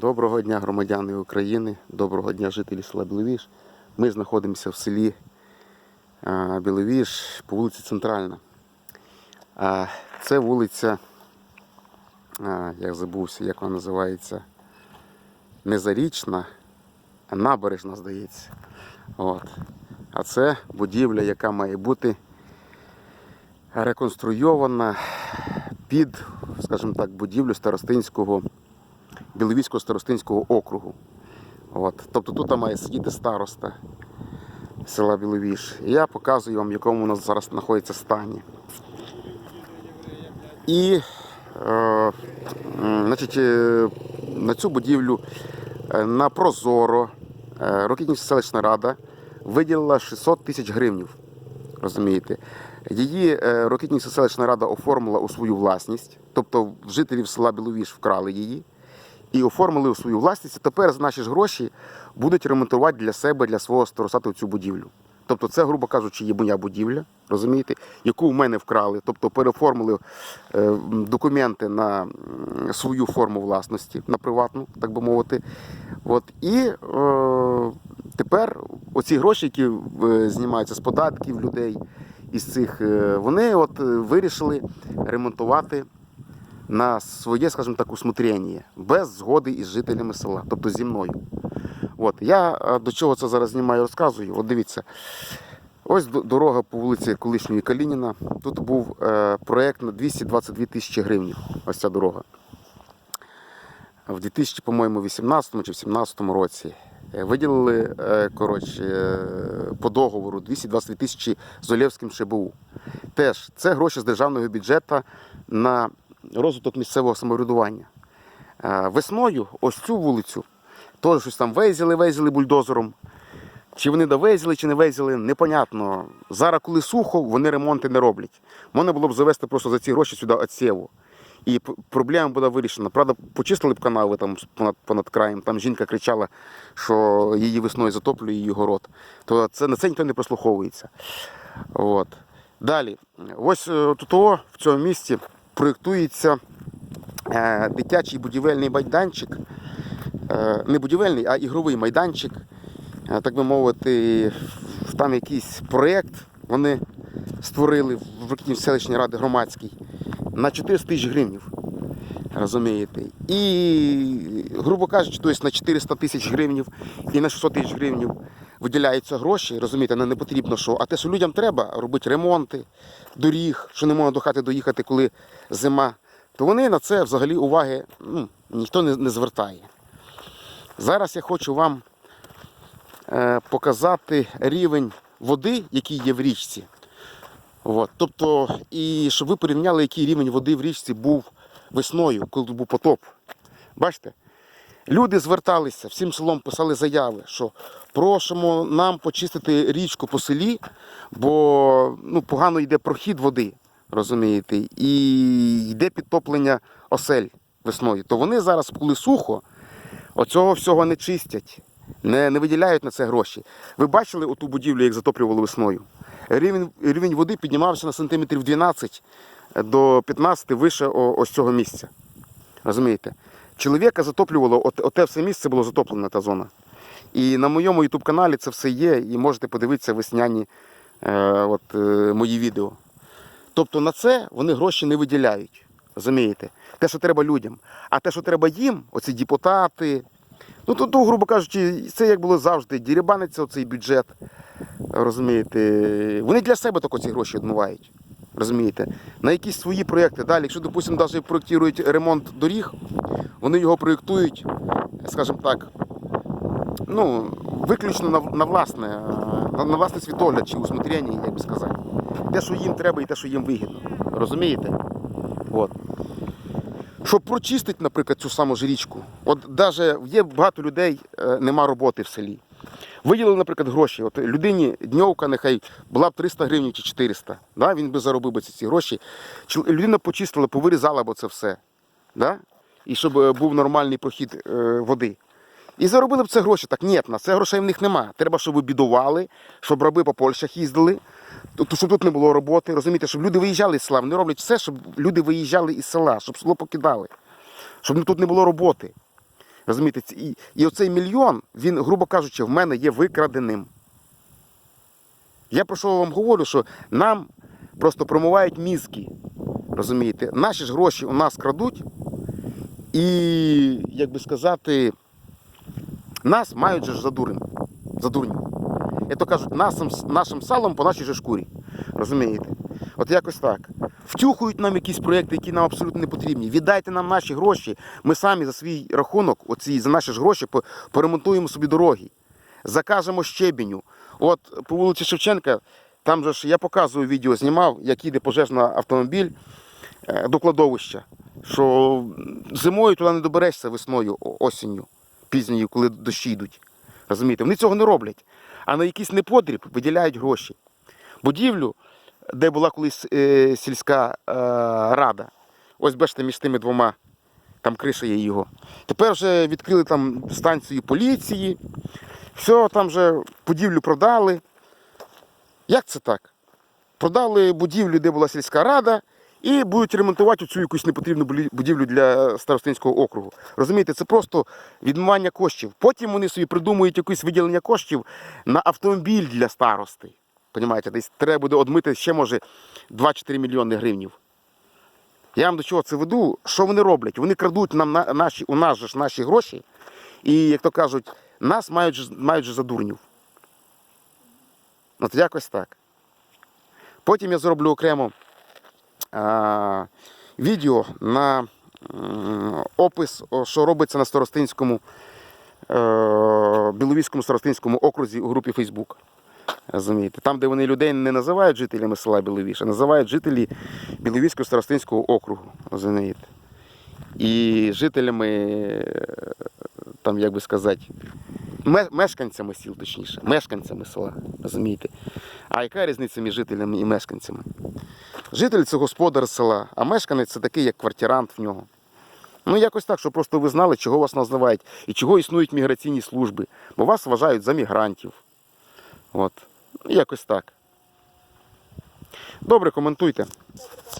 Доброго дня, громадяни України, доброго дня, жителі села Біловіж. Ми знаходимося в селі Біловіж по вулиці Центральна. Це вулиця, як забувся, як вона називається, не Зарічна, а набережна, здається. От. А це будівля, яка має бути реконструйована під, скажімо так, будівлю старостинського. Біловіського старостинського округу. От. Тобто тут має сидіти староста села Біловіж. Я показую вам, в якому у нас зараз знаходиться стані. І е, значить, е, на цю будівлю е, на Прозоро е, Рокітнівська селищна рада виділила 600 тисяч гривнів. Розумієте? Її Рокітнівська селищна рада оформила у свою власність, тобто жителів села Біловіж вкрали її і оформили у свою власність. І тепер за наші ж гроші будуть ремонтувати для себе, для свого старостату цю будівлю. Тобто, це, грубо кажучи, є моя будівля, розумієте, яку в мене вкрали, тобто переоформили е, документи на свою форму власності, на приватну, так би мовити. От, і е, тепер оці гроші, які е, знімаються з податків людей, із цих, е, вони от вирішили ремонтувати на своє, скажімо так, усмотрення, без згоди із жителями села, тобто зі мною. От, я е, до чого це зараз знімаю, розказую. От дивіться, ось дорога по вулиці колишньої Калініна. Тут був е, проєкт на 222 тисячі гривень. Ось ця дорога. В 2000, по-моєму, 18 чи 17 році е, виділили коротше, по договору 222 тисячі з Олєвським ШБУ. Теж це гроші з державного бюджету на розвиток місцевого самоврядування. Е, Весною ось цю вулицю теж щось там везили, везили бульдозером. Чи вони довезли, чи не везили, непонятно. Зараз, коли сухо, вони ремонти не роблять. Можна було б завести просто за ці гроші сюди отсєву. І проблема була вирішена. Правда, почистили б канави там понад, понад краєм. Там жінка кричала, що її весною затоплює її город. То це на це ніхто не прослуховується. От. Далі, ось е, тут в цьому місці проєктується е, дитячий будівельний майданчик. Е, не будівельний, а ігровий майданчик. Е, так би мовити, там якийсь проєкт вони створили в Рокітній селищній ради громадській на 400 тисяч гривнів. Розумієте? І, грубо кажучи, тобто на 400 тисяч гривнів і на 600 тисяч гривень виділяються гроші, розумієте, не, потрібно що. А те, що людям треба робити ремонти, доріг, що не можна до хати доїхати, коли зима, то вони на це взагалі уваги ну, ніхто не, не звертає. Зараз я хочу вам е, показати рівень води, який є в річці. От. Тобто, і щоб ви порівняли, який рівень води в річці був весною, коли був потоп. Бачите? Люди зверталися, всім селом писали заяви, що просимо нам почистити річку по селі, бо ну, погано йде прохід води, розумієте, і йде підтоплення осель весною. То вони зараз, коли сухо, оцього всього не чистять, не, не виділяють на це гроші. Ви бачили оту будівлю, як затоплювали весною? Рівень, рівень води піднімався на сантиметрів 12 до 15 вище ось цього місця. Розумієте? Чоловіка затоплювало, от, оте все місце було затоплено, та зона. І на моєму ютуб каналі це все є, і можете подивитися весняні е, от, е, мої відео. Тобто на це вони гроші не виділяють. Розумієте? Те, що треба людям. А те, що треба їм, оці депутати. Ну ну, грубо кажучи, це як було завжди, дірібаниться оцей бюджет. Розумієте, вони для себе тільки ці гроші відмивають. Розумієте? На якісь свої проєкти. Далі, якщо, допустимо, навіть проєктують ремонт доріг, вони його проєктують, скажімо так, ну, виключно на, на власне, на, на власне світогляд чи усмотрення, як би сказати. Те, що їм треба і те, що їм вигідно. Розумієте? От. Щоб прочистити, наприклад, цю саму ж річку, от навіть є багато людей, е, нема роботи в селі. Виділили, наприклад, гроші. От людині дньовка нехай була б 300 гривень чи 400. Да? Він би заробив би ці гроші. Людина почистила, повирізала б це все. Да? І щоб е, був нормальний прохід е, води. І заробили б це гроші. Так ні, на це грошей в них нема. Треба, щоб ви бідували, щоб раби по Польщах їздили, щоб тут не було роботи. Розумієте, щоб люди виїжджали з села. Вони роблять все, щоб люди виїжджали із села, щоб село покидали, щоб тут не було роботи. Розумієте, і, і оцей мільйон, він, грубо кажучи, в мене є викраденим. Я про що вам говорю, що нам просто промивають мізки. Розумієте, наші ж гроші у нас крадуть, і, як би сказати, нас мають же за дурень. За дурнів. Як то кажуть, нашим, нашим салом по нашій же шкурі. Розумієте? От якось так. Втюхують нам якісь проекти, які нам абсолютно не потрібні. Віддайте нам наші гроші. Ми самі за свій рахунок, оці, за наші ж гроші, поремонтуємо собі дороги. Закажемо щебеню. От по вулиці Шевченка, там же ж я показую відео, знімав, як їде пожежний автомобіль е, до кладовища. Що зимою туди не доберешся весною, осінню, пізньою, коли дощі йдуть. Розумієте? Вони цього не роблять. А на якийсь непотріб виділяють гроші. Будівлю, де була колись е, сільська е, рада. Ось бачите, між тими двома, там криша є його. Тепер вже відкрили там станцію поліції. Все, там вже будівлю продали. Як це так? Продали будівлю, де була сільська рада, і будуть ремонтувати цю якусь непотрібну будівлю для Старостинського округу. Розумієте, це просто відмивання коштів. Потім вони собі придумують якесь виділення коштів на автомобіль для старости. Понімаєте, десь треба буде одмити ще, може, 2-4 мільйони гривнів. Я вам до чого це веду? Що вони роблять? Вони крадуть нам наші, у нас же ж наші гроші, і, як то кажуть, нас мають, мають же за дурнів. От якось так. Потім я зроблю окремо відео на опис, що робиться на Старостинському, е, Біловіському Старостинському окрузі у групі Facebook. Розумієте? Там, де вони людей не називають жителями села Біловіш, а називають жителі Біловіського Старостинського округу. Розумієте? І жителями, е, там, як би сказати, мешканцями сіл, точніше, мешканцями села. Розумієте? А яка різниця між жителями і мешканцями? Житель це господар села, а мешканець це такий, як квартирант в нього. Ну, якось так, щоб просто ви знали, чого вас називають і чого існують міграційні служби, бо вас вважають за мігрантів. От. Якось так. Добре, коментуйте.